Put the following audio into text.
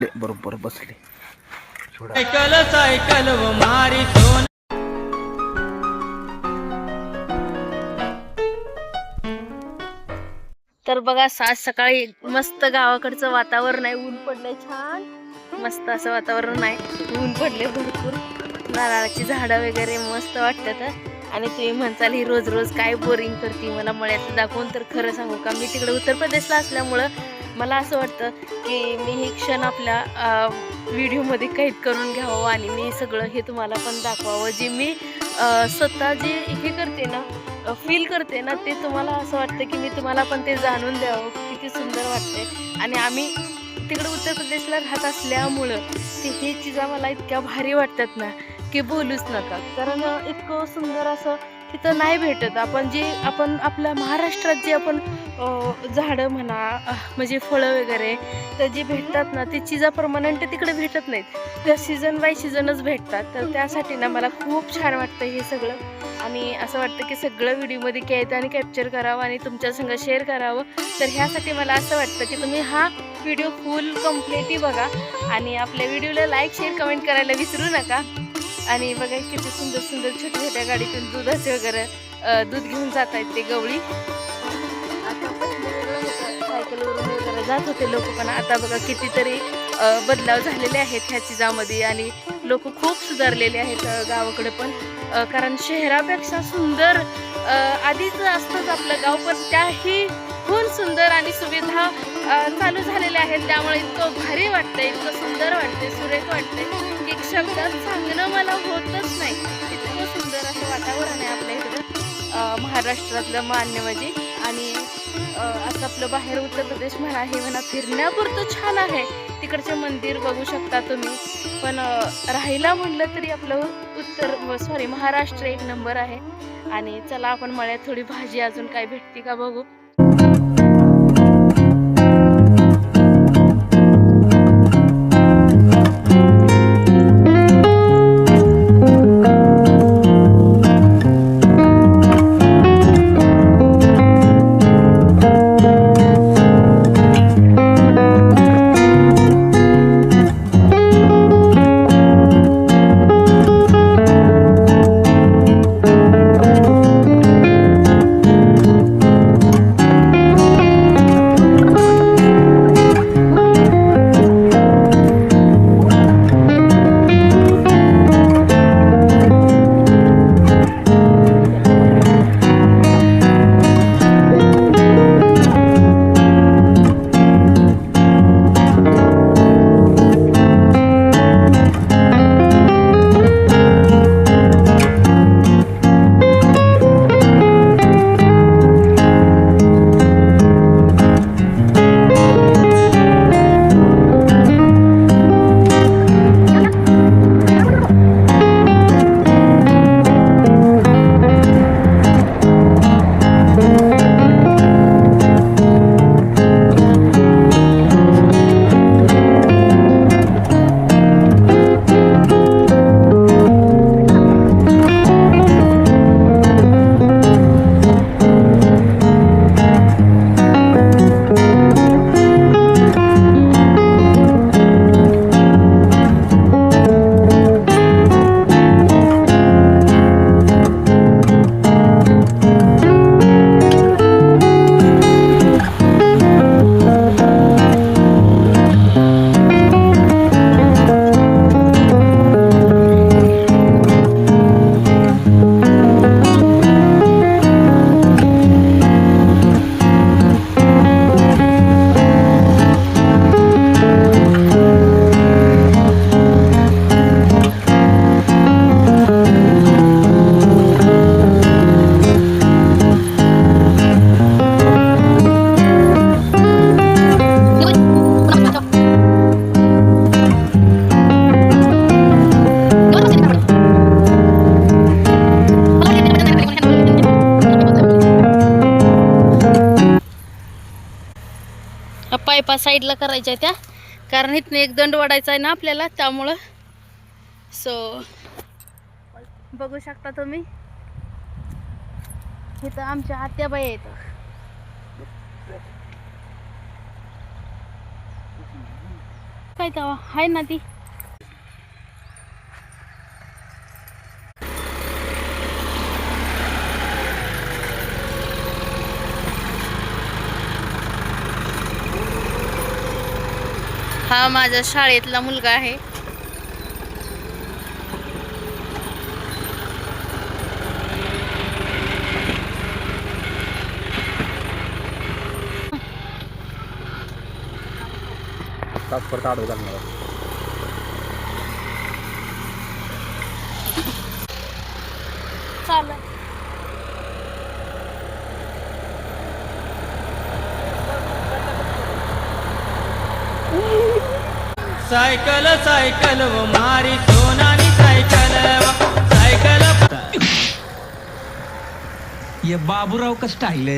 बरोबर बसले. Cycle cycle व मारी सोन. तर बघा आज सकाळी मस्त गावाकडचं वातावरण आहे. ऊन पडलंय छान. मस्त असं वातावरण आहे ऊन पडले भरपूर. नारळाची झाडं वगैरे मस्त वाटतात. आणि तुम्ही म्हणताल ही रोज रोज काय बोरिंग करते. मला मळ्यात दाखवून तर खरं सांगू का? मी तिकडे उत्तर प्रदेशला असल्यामुळं मला असं वाटतं की मी हे क्षण आपल्या व्हिडिओमध्ये कैद करून घ्यावं आणि मी सगळं हे तुम्हाला पण दाखवावं. जे मी स्वतः जे हे करते ना फील करते ना ते तुम्हाला असं वाटतं की मी तुम्हाला पण ते जाणून द्यावं. किती सुंदर वाटते आणि आम्ही तिकडे उत्तर प्रदेशला राहत असल्यामुळं ते हे चिजा मला इतक्या भारी वाटतात ना की बोलूच नका. कारण इतकं सुंदर असं तिथं नाही भेटत. आपण जे आपण आपल्या महाराष्ट्रात जे आपण झाडं म्हणा म्हणजे फळं वगैरे तर जे भेटतात ना ते चिजा परमनंट तिकडे भेटत नाहीत. त्या सीझन बाय सीझनच भेटतात. तर त्यासाठी ना मला खूप छान वाटतं हे सगळं. आणि असं वाटतं की सगळं व्हिडिओमध्ये घ्यायचं आणि कॅप्चर करावं आणि तुमच्या संग शेअर करावं. तर ह्यासाठी मला असं वाटतं की तुम्ही हा व्हिडिओ फुल कम्प्लिटली बघा. आणि आपल्या व्हिडिओला लाईक शेअर कमेंट करायला विसरू नका. आणि बघा किती सुंदर सुंदर छोट्या छोट्या गाडीतून दुधाचे वगैरे दूध घेऊन जात आहेत ते गवळी. सायकलवरून वगैरे जात होते लोक पण आता बघा कितीतरी बदलाव झालेले आहेत ह्या चिजामध्ये आणि लोक खूप सुधारलेले आहेत गावाकडे पण. कारण शहरापेक्षा सुंदर आधीच असतंच आपलं गाव पण त्याही खूप सुंदर आणि सुविधा चालू झालेल्या आहेत. त्यामुळे इतकं भारी वाटतंय इतकं सुंदर वाटते सुरेख वाटते शब्दात सांगणं मला होतच नाही. इतकं सुंदर असं वातावरण आहे आपल्या इकडं. महाराष्ट्रातलं मान्य म्हणजे आणि असं आपलं बाहेर उत्तर प्रदेश म्हणा हे म्हणा फिरण्यापुरतं छान आहे. तिकडचे मंदिर बघू शकता तुम्ही. पण राहायला म्हणलं तरी आपलं उत्तर सॉरी महाराष्ट्र एक नंबर आहे. आणि चला आपण मळ्यात थोडी भाजी अजून काय भेटते का बघू. पायपा साईडला करायच्या त्या. कारण इथनं एक दंड वाढायचा आहे ना आपल्याला त्यामुळं. सो बघू शकता तुम्ही. इथं आमच्या आत्याबाई आहेत. काय तेव्हा? आहे ना ती. हा माझ्या शाळेतला मुलगा आहे. तासभर सायकल सायकल व मारी सोनानी सायकल सायकल. ये बाबूराव कसं स्टाईल